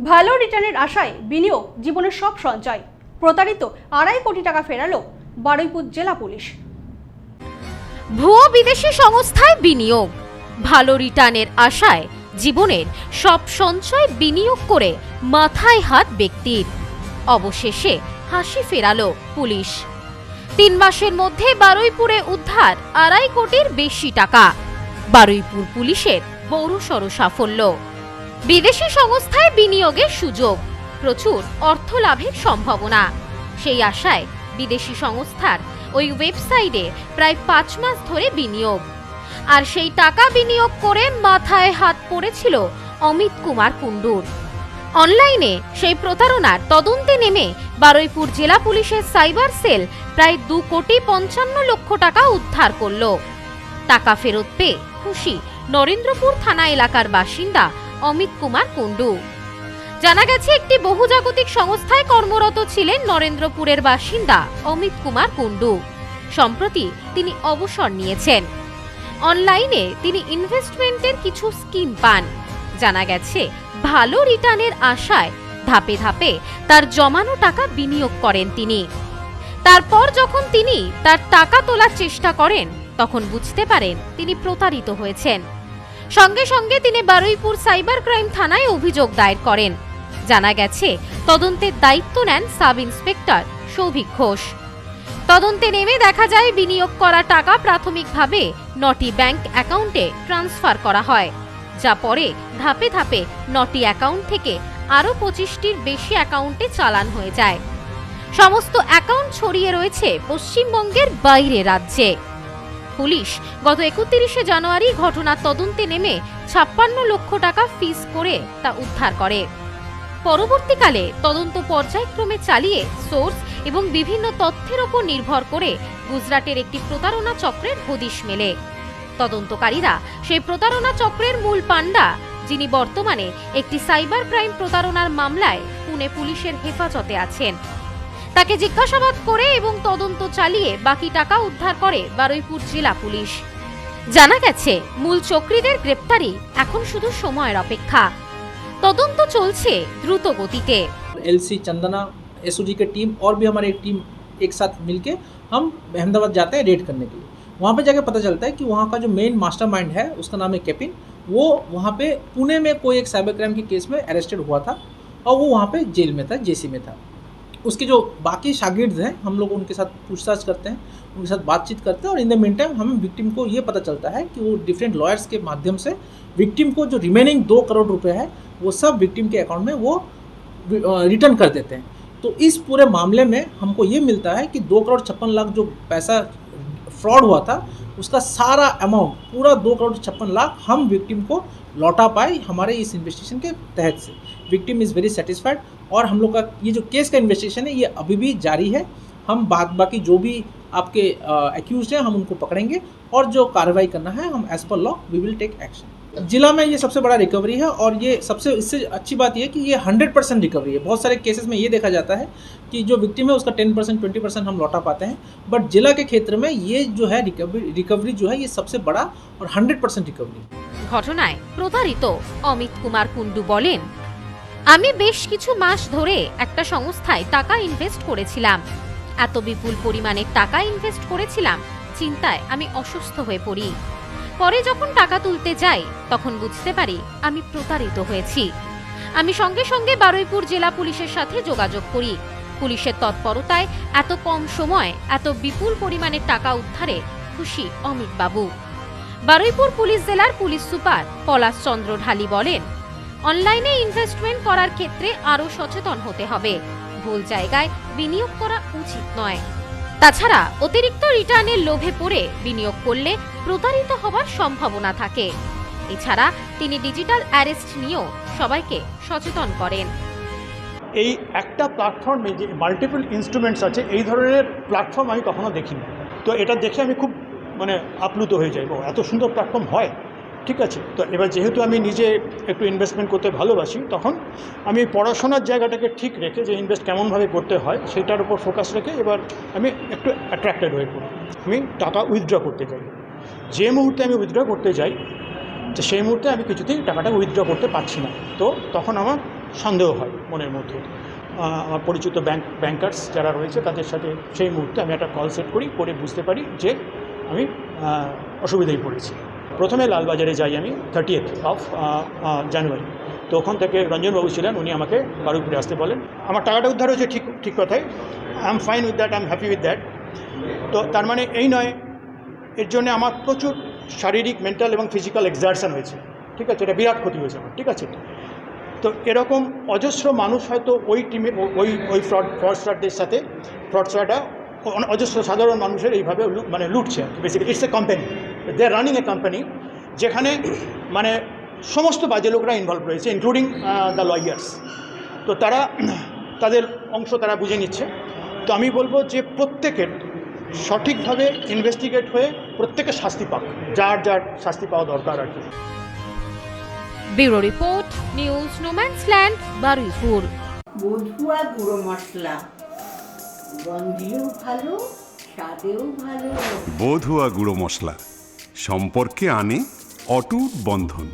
ভালো রিটার্নের আশায় বিনিয়োগ, জীবনের সব সঞ্চয়। প্রতারিত আড়াই কোটি টাকা ফেরালো বারুইপুর জেলা পুলিশ। ভুয়ো বিদেশি সংস্থায় বিনিয়োগ। ভালো রিটার্নের আশায় জীবনের সব সঞ্চয় বিনিয়োগ করে মাথায় হাত ব্যক্তির। অবশেষে হাসি ফেরালো পুলিশ। তিন মাসের মধ্যে বারুইপুরে উদ্ধার আড়াই কোটির বেশি টাকা। বারুইপুর পুলিশের বড়সড় সাফল্য। বিদেশি সংস্থায় বিনিয়োগের সুযোগ। প্রচুর অর্থ লাভের সম্ভাবনা। সেই আশায় বিদেশি সংস্থার ওই ওয়েবসাইটে প্রায় পাঁচ মাস ধরে বিনিয়োগ। আর সেই টাকা বিনিয়োগ করে মাথায় হাত পড়েছিল অমিত কুমার কুণ্ডুর। অনলাইনে সেই প্রতারণার তদন্তে নেমে বারুইপুর জেলা পুলিশের সাইবার সেল প্রায় দু কোটি পঞ্চান্ন লক্ষ টাকা উদ্ধার করল। টাকা ফেরত পেয়ে খুশি নরেন্দ্রপুর থানা এলাকার বাসিন্দা অমিত কুমার কুণ্ডু। জানা গেছে, একটি বহুজাগতিক সংস্থায় কর্মরত ছিলেন নরেন্দ্রপুরের বাসিন্দা অমিত কুমার কুণ্ডু। সম্প্রতি তিনি অবসর নিয়েছেন। অনলাইনে তিনি ইনভেস্টমেন্টের কিছু স্কিম পান। জানা গেছে, ভালো রিটার্নের আশায় ধাপে ধাপে তার জমানো টাকা বিনিয়োগ করেন তিনি। তারপর যখন তিনি তার টাকা তোলার চেষ্টা করেন, তখন বুঝতে পারেন তিনি প্রতারিত হয়েছেন। সঙ্গে সঙ্গে তিনি বারুইপুর সাইবার ক্রাইম থানায় অভিযোগ দায়ের করেন। জানা গেছে, তদন্তের দায়িত্ব নেন সাব ইন্সপেক্টর সৌভিক ঘোষ। তদন্তে নেমে দেখা যায়, বিনিয়োগ করা টাকা প্রাথমিকভাবে নটি ব্যাংক অ্যাকাউন্টে ট্রান্সফার করা হয়, যা পরে ধাপে ধাপে নটি অ্যাকাউন্ট থেকে আরও পঁচিশটির বেশি অ্যাকাউন্টে চালান হয়ে যায়। সমস্ত অ্যাকাউন্ট ছড়িয়ে রয়েছে পশ্চিমবঙ্গের বাইরে রাজ্যে। পুলিশ। গত একত্রিশে জানুয়ারি ঘটনার তদন্তে নেমে ছাপ্পান্ন লক্ষ টাকা ফিস করে তা উদ্ধার করে। পরবর্তীকালে তদন্ত পর্যায়ক্রমে চালিয়ে সোর্স এবং বিভিন্ন তথ্যের ওপর নির্ভর করে গুজরাটের একটি প্রতারণা চক্রের হদিশ মেলে। তদন্তকারীরা সেই প্রতারণা চক্রের মূল পাণ্ডা, যিনি বর্তমানে একটি সাইবার ক্রাইম প্রতারণার মামলায় পুনে পুলিশের হেফাজতে আছেন। তাকে জিজ্ঞাসাবাদ করে এবং তদন্ত চালিয়ে বাকি টাকা উদ্ধার করে বারুইপুর জেলা পুলিশ জানা গেছে মূল চক্রীদের গ্রেপ্তারি এখন শুধু সময়ের অপেক্ষা তদন্ত চলছে দ্রুত গতিতে एलसी चंदना एसओजी की टीम और भी हमारी एक टीम एक साथ मिलके हम अहमदाबाद जाते हैं रेड करने के लिए वहाँ पे जाके पता चलता है कि वहाँ का जो मेन मास्टरमाइंड है उसका नाम है केपिन वो वहाँ पे पुणे में कोई एक साइबर क्राइम के केस में अरेस्टेड हुआ था और वो वहाँ पे जेल में था जेसी में था उसके जो बाकी शागिर्द हैं, हम लोग उनके साथ पूछताछ करते हैं, उनके साथ बातचीत करते हैं और इन द मीन टाइम हमें विक्टिम को ये पता चलता है कि वो डिफरेंट लॉयर्स के माध्यम से विक्टिम को जो रिमेनिंग दो करोड़ रुपए है, वो सब विक्टिम के अकाउंट में वो रिटर्न कर देते हैं। तो इस पूरे मामले में हमको ये मिलता है कि दो करोड़ छप्पन लाख जो पैसा फ्रॉड हुआ था, उसका सारा अमाउंट पूरा दो करोड़ छप्पन लाख हम विक्टिम को लौटा पाए हमारे इस इन्वेस्टिगेशन के तहत से। विक्टिम इज़ वेरी सेटिस्फाइड और हम लोग का ये जो केस का इन्वेस्टिगेशन है ये अभी भी जारी है हम बाद बाकी जो भी आपके एक्यूज हैं हम उनको पकड़ेंगे और जो कार्रवाई करना है हम as per law we will take action जिला में ये सबसे बड़ा रिकवरी है और ये सबसे इससे अच्छी बात ये है कि ये हंड्रेड परसेंट रिकवरी है बहुत सारे केसेस में ये देखा जाता है कि जो विक्टिम है उसका टेन परसेंट ट्वेंटी परसेंट हम लौटा पाते हैं बट जिला के क्षेत्र में ये जो है रिकवरी रिकवरी जो है ये सबसे बड़ा और हंड्रेड परसेंट रिकवरी ঘটনায় প্রতারিত অমিত কুমার কুণ্ডু বলেন আমি বেশ কিছু মাস ধরে একটা সংস্থায় টাকা ইনভেস্ট করেছিলাম। এত বিপুল পরিমাণে টাকা ইনভেস্ট করেছিলাম, চিন্তায় আমি অসুস্থ হয়ে পড়ি। পরে যখন টাকা তুলতে যাই, তখন বুঝতে পারি আমি প্রতারিত হয়েছি। আমি সঙ্গে সঙ্গে বারুইপুর জেলা পুলিশের সাথে যোগাযোগ করি। পুলিশের তৎপরতায় এত কম সময়, এত বিপুল পরিমাণে টাকা উদ্ধারে খুশি অমিত বাবু। বারুইপুর পুলিশ জেলার পুলিশ সুপার পলাশ চন্দ্র ঢালি বলেন অনলাইনে ইনভেস্টমেন্ট করার ক্ষেত্রে আরও সচেতন হতে হবে। ভুল জায়গায় বিনিয়োগ করা উচিত নয়। তাছাড়া অতিরিক্ত রিটার্নের লোভে পড়ে বিনিয়োগ করলে প্রতারিত হবার সম্ভাবনা থাকে। এছাড়া তিনি ডিজিটাল অ্যারেস্ট নিয়েও সবাইকে সচেতন করেন। এই একটা প্ল্যাটফর্মে যে মাল্টিপল ইনস্ট্রুমেন্টস আছে, এই ধরনের প্ল্যাটফর্ম আমি কখনো দেখিনি। তো এটা দেখে আমি খুব মানে আপ্লুত হয়ে যাই এত সুন্দর প্ল্যাটফর্ম হয়। ঠিক আছে, তো এবার যেহেতু আমি নিজে একটু ইনভেস্টমেন্ট করতে ভালোবাসি, তখন আমি পড়াশোনার জায়গাটাকে ঠিক রেখে যে ইনভেস্ট কেমনভাবে করতে হয়, সেটার উপর ফোকাস রেখে এবার আমি একটু অ্যাট্রাক্টেড হয়ে পড়ি। আমি টাকা উইথড্র করতে চাই। যে মুহূর্তে আমি উইথড্র করতে যাই, তো সেই মুহূর্তে আমি কিছুতেই টাকাটা উইথড্র করতে পারছি না। তো তখন আমার সন্দেহ হয় মনের মধ্যে। আমার পরিচিত ব্যাংক ব্যাংকার্স যারা রয়েছে, তাদের সাথে সেই মুহূর্তে আমি একটা কল সেট করি, করে বুঝতে পারি যে আমি অসুবিধায় পড়েছি। প্রথমে লালবাজারে যাই আমি থার্টিয়েথ অফ জানুয়ারি তো ওখান থেকে রঞ্জনবাবু ছিলেন, উনি আমাকে বারুইপুরে আসতে বলেন। আমার টাকাটা উদ্ধার হয়েছে ঠিক ঠিক কথাই। I am fine with that I am happy with that তো তার মানে এই নয়, এর জন্য আমার প্রচুর শারীরিক মেন্টাল এবং ফিজিক্যাল এক্সারশন হয়েছে। ঠিক আছে, এটা বিরাট ক্ষতি হয়েছে আমার, ঠিক আছে? তো এরকম অজস্র মানুষ হয়তো ওই টিমে ওই ওই ফ্রড ফ্রডস্টারদের সাথে ফ্রডস্টারটা অজস্র সাধারণ মানুষের এইভাবে মানে লুটছে basically it's a company they running a company যেখানে মানে সমস্ত বাজে লোকরা ইনভলভ রয়েছে ইনক্লুডিং দ্য লয়ার্স তো তারা তাদের অংশ তারা বুঝে নিচ্ছে। তো আমি বলব যে প্রত্যেকের সঠিকভাবে ইনভেস্টিগেট হয়ে প্রত্যেকের শাস্তি পাক যার যার শাস্তি পাওয়া দরকার আর কি। Bureau report news no man's land Baruipur. বধুয়া গুঁড়ো মশলা। গন্ধেও ভালো স্বাদেও ভালো। বধুয়া গুঁড়ো মশলা। সম্পর্কে আনে অটুট বন্ধন।